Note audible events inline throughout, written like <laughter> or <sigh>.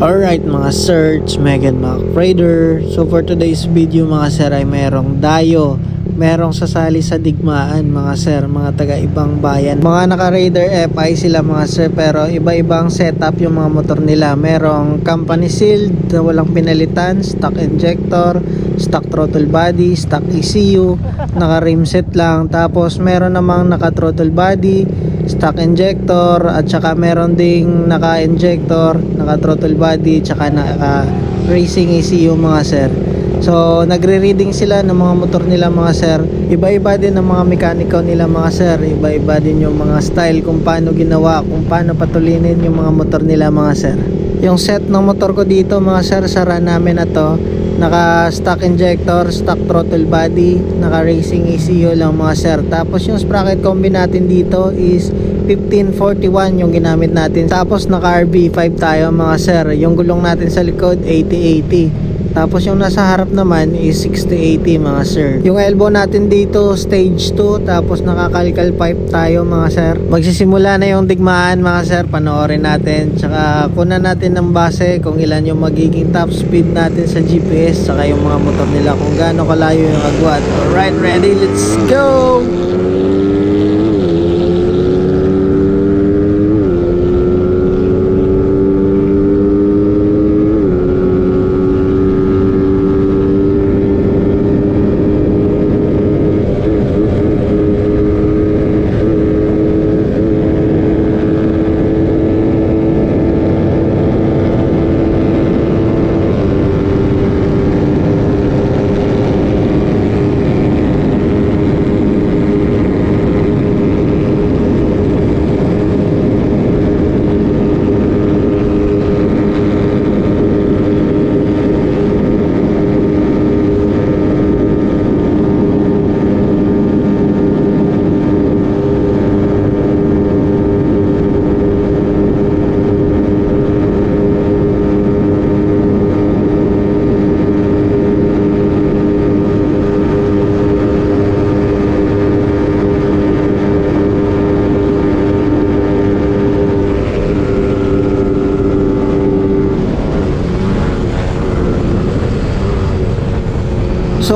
Alright mga it's Megan Mac Raider. So for today's video mga sir ay merong dayo. Merong sasali sa digmaan mga sir, mga taga ibang bayan. Mga naka-Raider FI sila mga sir pero iba-ibang setup yung mga motor nila. Merong company sealed na walang pinalitan, stock injector, stock throttle body, stock ECU, naka-rim set lang. Tapos meron namang naka-throttle body, stock injector at saka meron ding naka-injector, naka-throttle body, tsaka naka racing ECU mga sir. So, nagre-reading sila ng mga motor nila mga sir. Iba-iba din ang mga mekaniko nila mga sir. Iba-iba din yung mga style kung paano ginawa, kung paano patulinin yung mga motor nila mga sir. Yung set ng motor ko dito mga sir, sa run namin na to, naka stock injector, stock throttle body, naka racing ECU lang mga sir. Tapos yung sprocket combi natin dito is 1541 yung ginamit natin. Tapos naka RB5 tayo mga sir. Yung gulong natin sa likod 8080. Tapos yung nasa harap naman is 6080 mga sir. Yung elbow natin dito stage 2 tapos nakakalkal pipe tayo mga sir. Magsisimula na yung digmaan mga sir. Panoorin natin. Tsaka kunan natin ng base kung ilan yung magiging top speed natin sa GPS. Tsaka yung mga motor nila kung gaano kalayo yung agwat. Alright, ready? Let's go!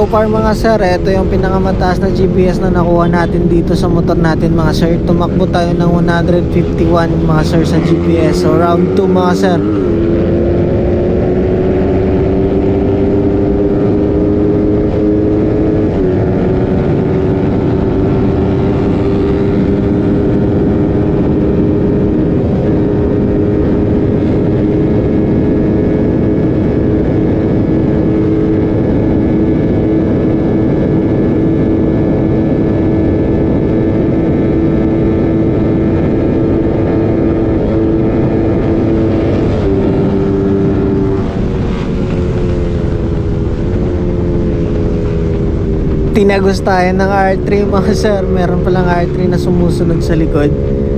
So far mga sir, ito yung pinakamataas na GPS na nakuha natin dito sa motor natin mga sir. Tumakbo tayo ng 151 mga sir sa GPS. So round 2 mga sir. Tinagos tayo ng R3 mga <laughs> sir. Meron palang R3 na sumusunod sa likod.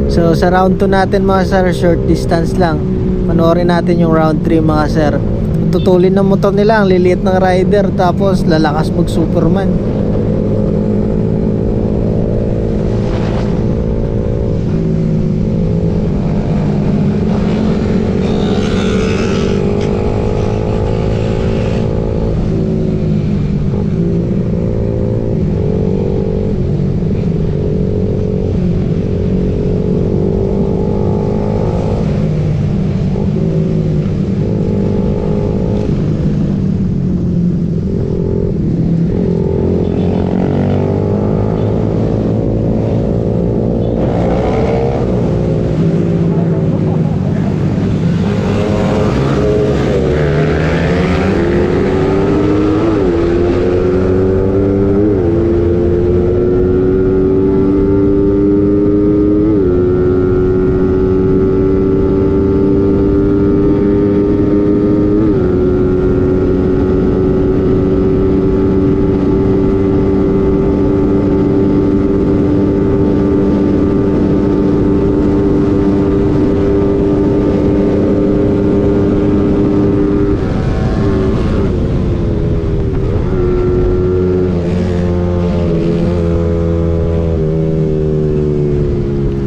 So sa round 2 natin mga sir short distance lang. Panoorin natin yung round 3 mga sir. Tutulin ng motor nila ang liliit ng rider tapos lalakas mag superman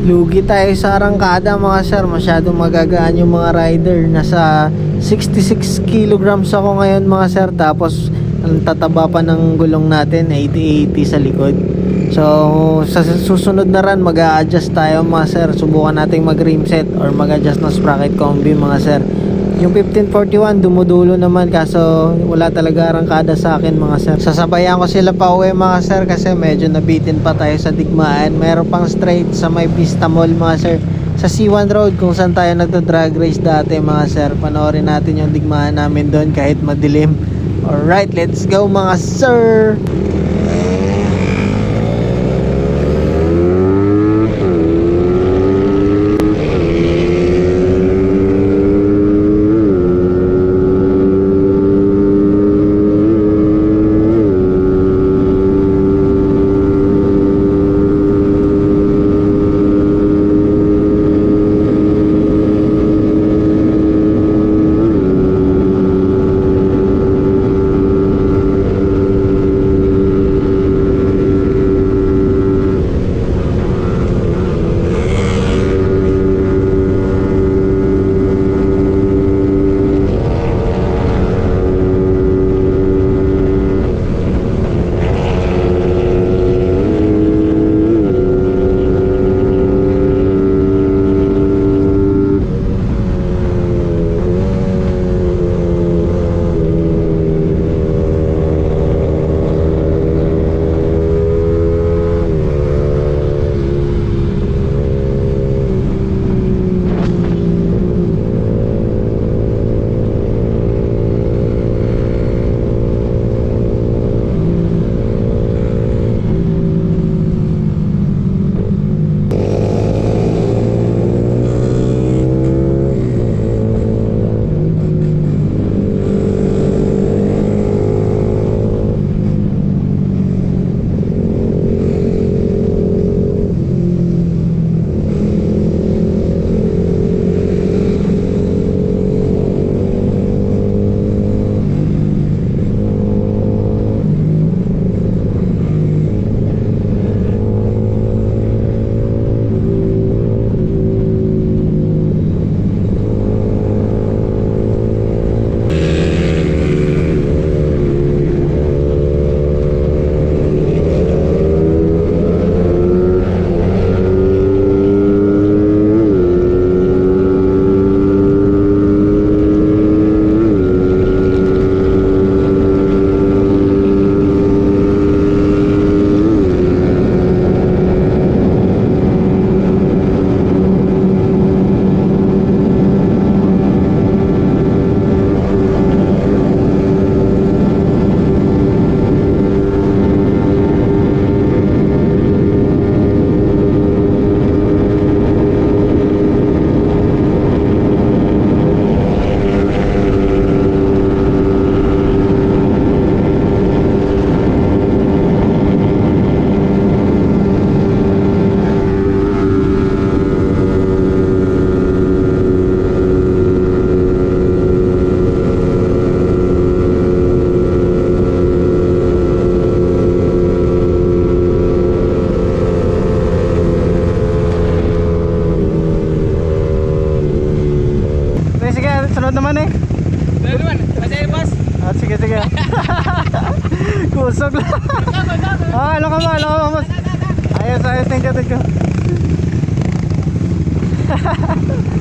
Hindi tayo sa arangkada mga sir, masyadong magagaan yung mga rider. Nasa 66 kilograms ako ngayon mga sir, tapos ang tataba pa ng gulong natin, 80-80 sa likod. So, sa susunod na run, mag adjust tayo mga sir. Subukan nating mag-rim set or mag-adjust ng sprocket combi mga sir. Yung 1541 dumudulo naman kaso wala talaga arangkada sa akin mga sir. Sasabayan ko sila pa uwi mga sir kasi medyo nabitin pa tayo sa digmaan. Meron pang straight sa may Vista Mall mga sir. Sa C1 Road kung saan tayo nagdo-drag race dati mga sir. Panoorin natin yung digmaan namin doon kahit madilim. Alright, let's go mga sir! Sunod naman eh. Dalawan, masaya boss. Ah, sige, sige. <laughs> Kusog lang. ah, ano ka ba? Ano ka ba? Ayos, ayos. Thank you, thank you. <laughs>